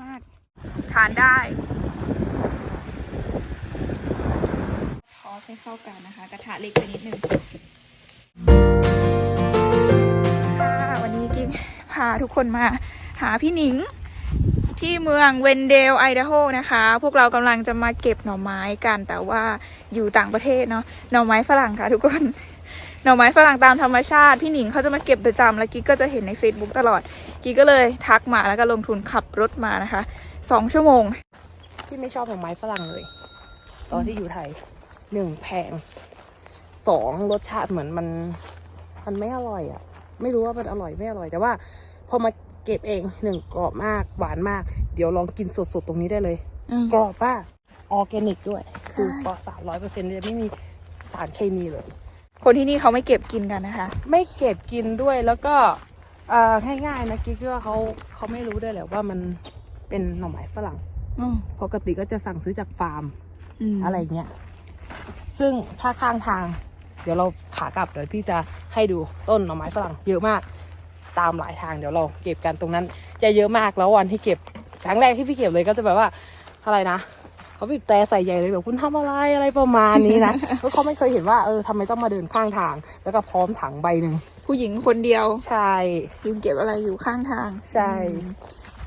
มาก ทานได้ ขอให้เข้ากันนะคะ กระทะเล็กไปนิดนึงค่ะวันนี้กิ๊กพาทุกคนมาหาพี่หนิง ที่เมืองเวนเดลไอดาโฮนะคะ พวกเรากำลังจะมาเก็บหน่อไม้กัน แต่ว่าอยู่ต่างประเทศเนาะหน่อไม้ฝรั่งค่ะทุกคนหน่อไม้ฝรั่งตามธรรมชาติ พี่หนิงเขาจะมาเก็บประจำแล้วกิ๊กก็จะเห็นใน Facebook ตลอด กิ๊กก็เลยทักมาแล้วก็ลงทุนขับรถมานะคะสองชั่วโมงพี่ไม่ชอบดอกไม้ฝรั่งเลย ตอนที่อยู่ไทยหนึ่งแพงสองรสชาติเหมือนมัน มันไม่อร่อยอะ่ะ ไม่รู้ว่ามันอร่อยไม่อร่อยแต่ว่า พอมาเก็บเองหนึ่งกรอบมากหวานมาก เดี๋ยวลองกินสดๆตรงนี้ได้เลย กรอบป่ะออร์แกนิกด้วยคือปลอดสารร้อยเปอร์เซ็นต์เลยไม่มีสารเคมีเลย คนที่นี่เขาไม่เก็บกินกันนะคะ ไม่เก็บกินด้วยแล้วก็ เอ่อง่ายๆนะกิ๊กว่าเขาเขาไม่รู้ด้วยแหละว่ามันเป็นหน่อไม้ฝรั่งอืมปกติก็จะสั่งซื้อจากฟาร์มมอะไรเงี้ยซึ่งถ้าข้างทาง เดี๋ยวเราขากลับเดี๋ยวพี่จะให้ดูต้นหน่อไม้ฝรั่งเยอะมาก ตามหลายทางเดี๋ยวเราเก็บกันตรงนั้น จะเยอะมากแล้ววันที่เก็บครั้งแรกที่พี่เก็บเลยก็จะแบบว่าอะไรนะ เขาบีบแต่ใส่ใหญ่เลยแบบคุณทำอะไรอะไรประมาณนี้นะเพราะเขาไม่เคยเห็นว่าเออทำไมต้องมาเดินข้างทาง แล้วก็พร้อมถังใบหนึ่งผู้หญิงคนเดียวใช่ยืนเก็บอะไรอยู่ข้างทาง ใช่อืม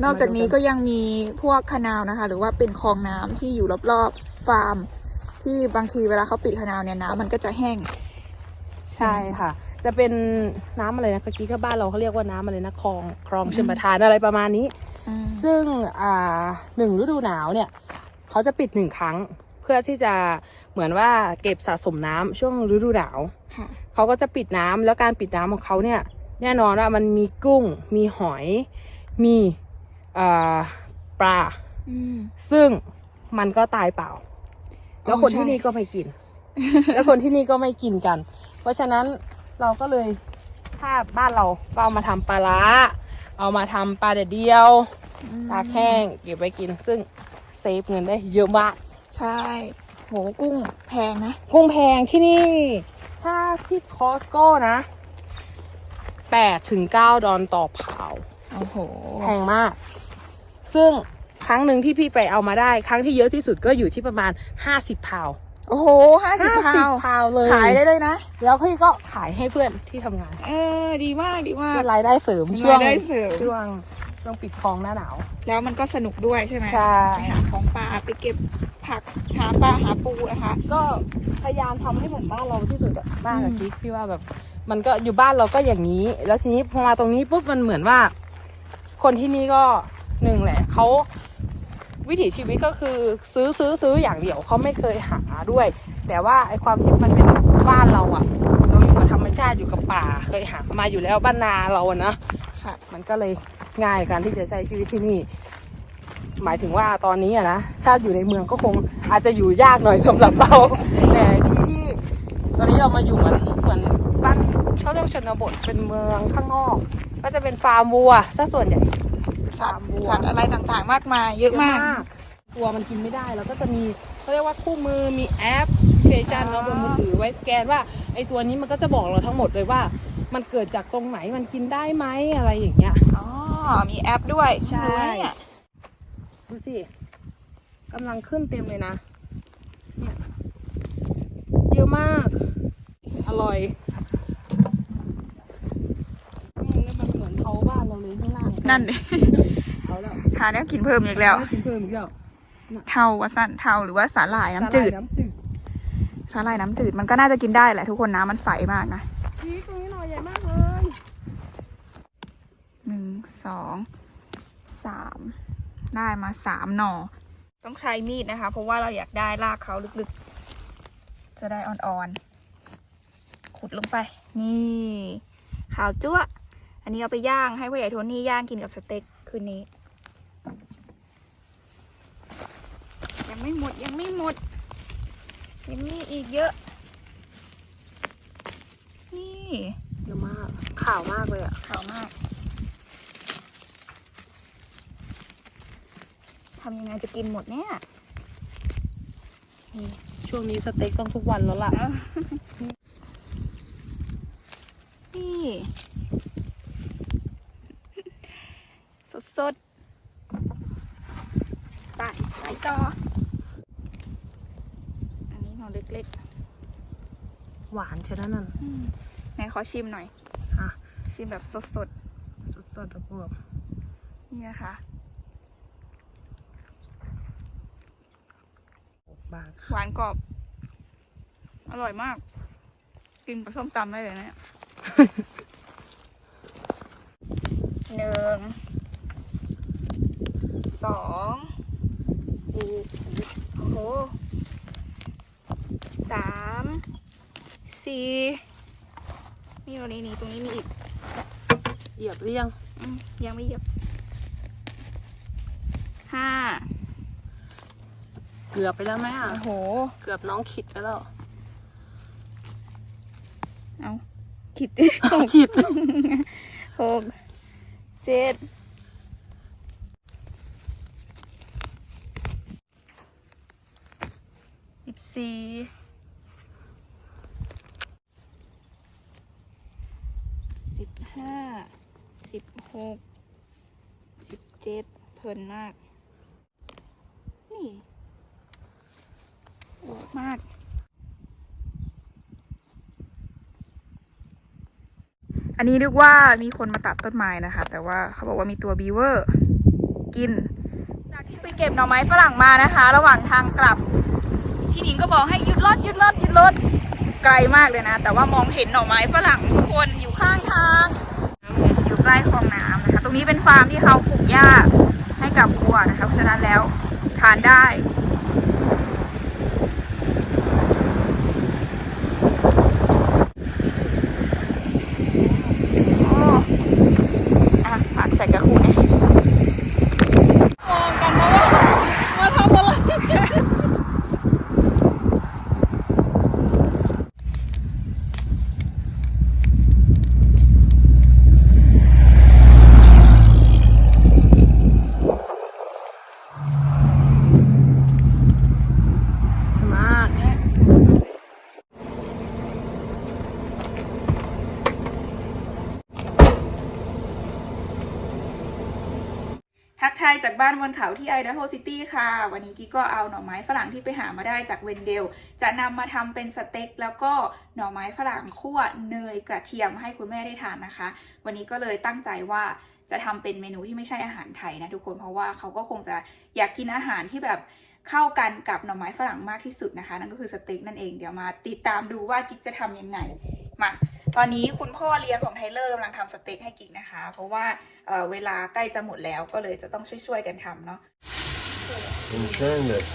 นอกจากนี้ก็ยังมีพวกคานาวนะคะ หรือว่าเป็นคลองน้ำที่อยู่รอบๆฟาร์ม ที่บางทีเวลาเขาปิดคานาวเนี่ยน้ำมันก็จะแห้ง ใช่ค่ะจะเป็นน้ำอะไรนะเมื่อกี้ก็บ้านเราเขาเรียกว่าน้ำอะไรนะคลองคลองชลประทานอะไรประมาณนี้ ซึ่งอ่าหนึ่งฤดูหนาวเนี่ย เขาจะปิดหนึ่งครั้ง เพื่อที่จะเหมือนว่าเก็บสะสมน้ำช่วงฤดูหนาวค่ะเขาก็จะปิดน้ำแล้วการปิดน้ำของเขาเนี่ย แน่นอนว่ามันมีกุ้ง มีหอย มีอ่าปลาอืมซึ่งมันก็ตายเปล่า แล้วอ๋อคนใช่ที่นี่ก็ไม่กิน แล้วคนที่นี่ก็ไม่กินกัน เพราะฉะนั้นเราก็เลยถ้าบ้านเราก็เอามาทำปลาร้าเอามาทำปลาเดดเดียวตากแห้งเก็บไว้กิน ซึ่ง เซฟเงินได้เยอะมาก ใช่ โหกุ้งแพงนะ กุ้งแพงที่นี่ ถ้าที่คอสโก้นะแปดถึงเก้าดอลต่อเผาโอ้โห แพงมาก ซึ่งครั้งหนึ่งที่พี่ไปเอามาได้ ครั้งที่เยอะที่สุดก็อยู่ที่ประมาณห้าสิบเผาโอ้โหห้าสิบห้าพาสิบวเผาเลย ขายได้เลยนะ แล้วพี่ก็ขายให้เพื่อนที่ทำงาน เออ ดีมาก ดีมากเป็นรายได้เสริมเป็นช่วงรายได้เสริมช่วงช่วงปิดคลองหน้าหนาว แล้วมันก็สนุกด้วยใช่ไหมใช่ ไปหาของป่าไปเก็บผักหาปลาหาปูนะคะ ก็พยายามทำให้เหมือนบ้านเราที่สุดอะบ้านกับอืมกิ๊กพี่ว่าแบบ มันก็อยู่บ้านเราก็อย่างนี้ แล้วทีนี้พอมาตรงนี้ปุ๊บมันเหมือนว่า คนที่นี่ก็หนึ่งแหละเขาวิถีชีวิตก็คือซื้อซื้อซื้ออย่างเดียวเขาไม่เคยหาด้วย แต่ว่าไอความที่มันเป็นบ้านเราอะเราอยู่กับธรรมชาติอยู่กับป่าเคยหามาอยู่แล้วบ้านนาเราอะนะ ค่ะ มันก็เลยง่ายการที่จะใช้ชีวิตที่นี่ หมายถึงว่าตอนนี้อะนะ ถ้าอยู่ในเมืองก็คงอาจจะอยู่ยากหน่อยสำหรับเรา แต่ที่ตอนนี้เรามาอยู่เหมือนเหมือนบ้านเขาเรียกชนบทเป็นเมืองข้างนอก ก็จะเป็นฟาร์มวัวซะส่วนใหญ่สัตว์ฟาร์มวัวสัตว์อะไรต่างๆ มากมายเยอะมากวัวมันกินไม่ได้แล้วก็จะมีเขาเรียกว่าคู่มือมีแอปพลิเคชันเนาะบนมือถือไว้สแกนว่าไอตัวนี้มันก็จะบอกเราทั้งหมดเลยว่า มันเกิดจากตรงไหนมันกินได้ไหมอะไรอย่างเงี้ย อ๋อ มีแอปด้วยใช่ รู้นะเนี่ยดูสิกำลังขึ้นเต็มเลยนะเนี่ยเยอะมาก อร่อยนี่มันเหมือนเขาบ้านเราเลยข้างล่างนั่นดิเขาแล้วหาแนวกินเพิ่มอีกแล้ว ไม่กินเพิ่มอีกแล้วเทาวาสันเทาหรือว่าสาหร่ายน้ำจืดสาหร่ายน้ำจืด สาหร่ายน้ำจืดมันก็น่าจะกินได้แหละทุกคนน้ำมันใสมากนะ นี่ตรงนี้หน่อยใหญ่มากเลย หนึ่ง สองสามได้มาสามหน่อ ต้องใช้มีดนะคะ เพราะว่าเราอยากได้รากเขาลึกๆ จะได้อ่อนๆ ขุดลงไป นี่ขาวจั๊วะอันนี้เอาไปย่างให้พ่อใหญ่โทนี่ย่างกินกับสเต็กคืนนี้ ยังไม่หมดยังไม่หมด ยังมีอีกเยอะ นี่เยอะมากข่าวมากเลยอะขาวมาก ทำยังไงจะกินหมดเนี่ยช่วงนี้สเต็กต้องทุกวันแล้วล่ะ นี่ สดสดไปไปต่อ อันนี้หน่อเล็กหวานเช่นนั้นน่ะๆอืมไหนขอชิมหน่อย อะ ชิมแบบสดสดๆแล้วพวกๆนี่นะคะ บางหวานกรอบ อร่อยมาก กินกับส้มตำได้เลยนะเนี่ยหนึ่งสองอีกโอ้โหสามสี่มีตรงนี้นี่ตรงนี้มีอีก เหยียบหรือยังอืมยังไม่เหยียบห้า เกือบไปแล้วไหมอะ โอ้โห เกือบน้องขิดไปแล้ว เอาคิดขิดหกเจ็ดสิบสี่สิบห้าสิบหกสิบเจ็ดเพลินมาก นี่ โอ้มาก อันนี้นึกว่ามีคนมาตัดต้นไม้นะคะ แต่ว่าเขาบอกว่ามีตัวบีเวอร์กิน จากที่ไปเก็บหน่อไม้ฝรั่งมานะคะ ระหว่างทางกลับ พี่หนิงก็บอกให้หยุดรถหยุดรถหยุดรถไกลมากเลยนะ แต่ว่ามองเห็นหน่อไม้ฝรั่งทุกคนอยู่ข้างทางอยู่ใกล้คลองน้ำนะคะ ตรงนี้เป็นฟาร์มที่เขาปลูกหญ้าให้กับวัวนะคะเพราะฉะนั้นแล้วทานได้ โอ้อะหมักใส่กระคุงเนี่ยมองกันนะว่าว่าทำอะไร มาก ทักทาย จากบ้านบนเขาที่ไอดาโฮซิตี้ค่ะ วันนี้กิ๊กก็เอาหน่อไม้ฝรั่งที่ไปหามาได้จากเวนเดล จะนำมาทำเป็นสเต็กแล้วก็หน่อไม้ฝรั่งคั่วเนยกระเทียมให้คุณแม่ได้ทานนะคะ วันนี้ก็เลยตั้งใจว่าจะทำเป็นเมนูที่ไม่ใช่อาหารไทยนะทุกคนเพราะว่าเขาก็คงจะอยากกินอาหารที่แบบเข้ากันกับหน่อไม้ฝรั่งมากที่สุดนะคะ นั่นก็คือสเต็กนั่นเองเดี๋ยวมาติดตามดูว่ากิ๊กจะทำยังไงมา ตอนนี้คุณพ่อเลี้ยงของไทเลอร์กำลังทำสเต็กให้กิ๊กนะคะ เพราะว่าเอ่อเวลาใกล้จะหมดแล้วก็เลยจะต้องช่วยๆกันทำเนาะ And turn it.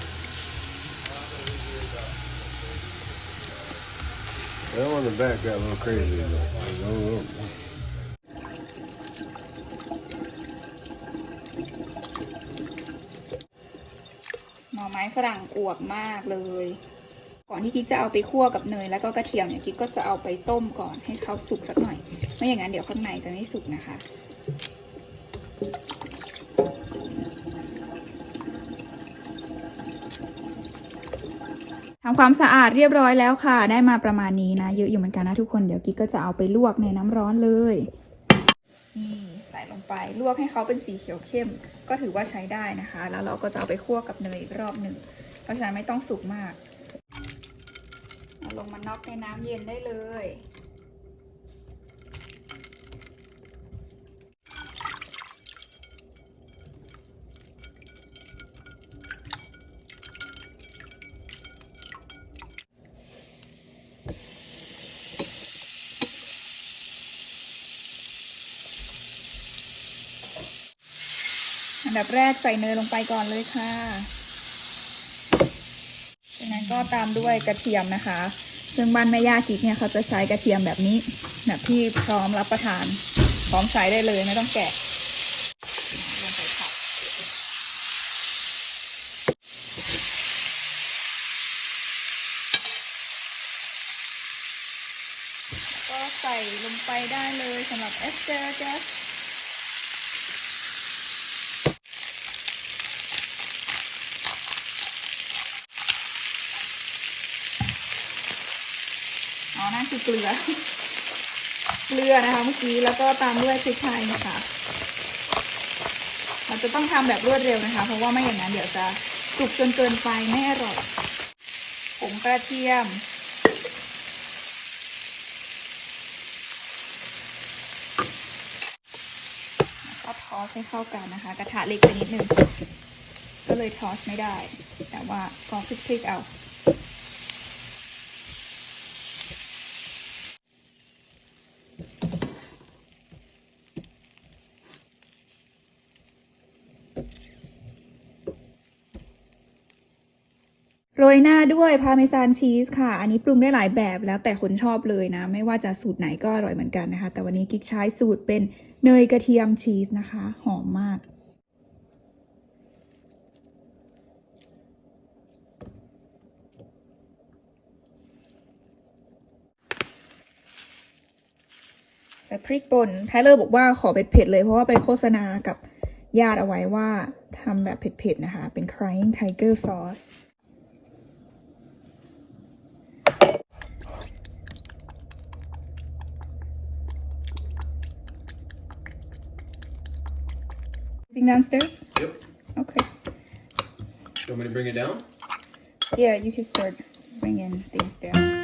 That one in the back got a little crazy. though. หน่อไม้ฝรั่งอวบมากเลย ก่อนที่กิ๊กจะเอาไปคั่วกับเนยแล้วก็กระเทียมเนี่ยกิ๊กก็จะเอาไปต้มก่อนให้เขาสุกสักหน่อย ไม่อย่างนั้นเดี๋ยวข้างในจะไม่สุกนะคะ ทำความสะอาดเรียบร้อยแล้วค่ะ ได้มาประมาณนี้นะ เยอะอยู่เหมือนกันนะทุกคน เดี๋ยวกิ๊กก็จะเอาไปลวกในน้ำร้อนเลย นี่ใส่ลงไปลวกให้เขาเป็นสีเขียวเข้ม ก็ถือว่าใช้ได้นะคะ แล้วเราก็จะเอาไปคั่วกับเนยอีกรอบหนึ่ง เพราะฉะนั้นไม่ต้องสุกมาก เอาลงมาน็อกในน้ำเย็นได้เลย อันดับแรกใส่เนยลงไปก่อนเลยค่ะ ก็ตามด้วยกระเทียมนะคะ ซึ่งบ้านแม่ย่ากิ๊กเนี่ยเขาจะใช้กระเทียมแบบนี้แบบที่พร้อมรับประทาน พร้อมใช้ได้เลยไม่ต้องแกะก็ใส่ลงไปได้เลยสำหรับเอสเตอร์แกส อ๋อ นั่น คือเกลือ เกลือนะคะเมื่อกี้แล้วก็ตามด้วยพริกไทยนะคะเราจะต้องทำแบบรวดเร็วนะคะ เพราะว่าไม่อย่างนั้นเดี๋ยวจะสุกจนเกินไปไม่อร่อยผงกระเทียม ก็ทอสให้เข้ากันนะคะ กระทะเล็กไปนิดนึง ก็เลยทอสไม่ได้ แต่ว่าก็พลิกๆเอา โรยหน้าด้วยพาเมซานชีสค่ะ อันนี้ปรุงได้หลายแบบแล้วแต่คนชอบเลยนะ ไม่ว่าจะสูตรไหนก็อร่อยเหมือนกันนะคะ แต่วันนี้กิ๊กใช้สูตรเป็นเนยกระเทียมชีสนะคะ หอมมาก ใส่พริกป่นไทเลอร์บอกว่าขอเผ็ดๆเลยเพราะว่าไปโฆษณากับญาติเอาไว้ว่าทำแบบเผ็ดๆนะคะ เป็น crying tiger sauce Downstairs? Yep. Okay. You want me to bring it down? Yeah, you can start bringing things down.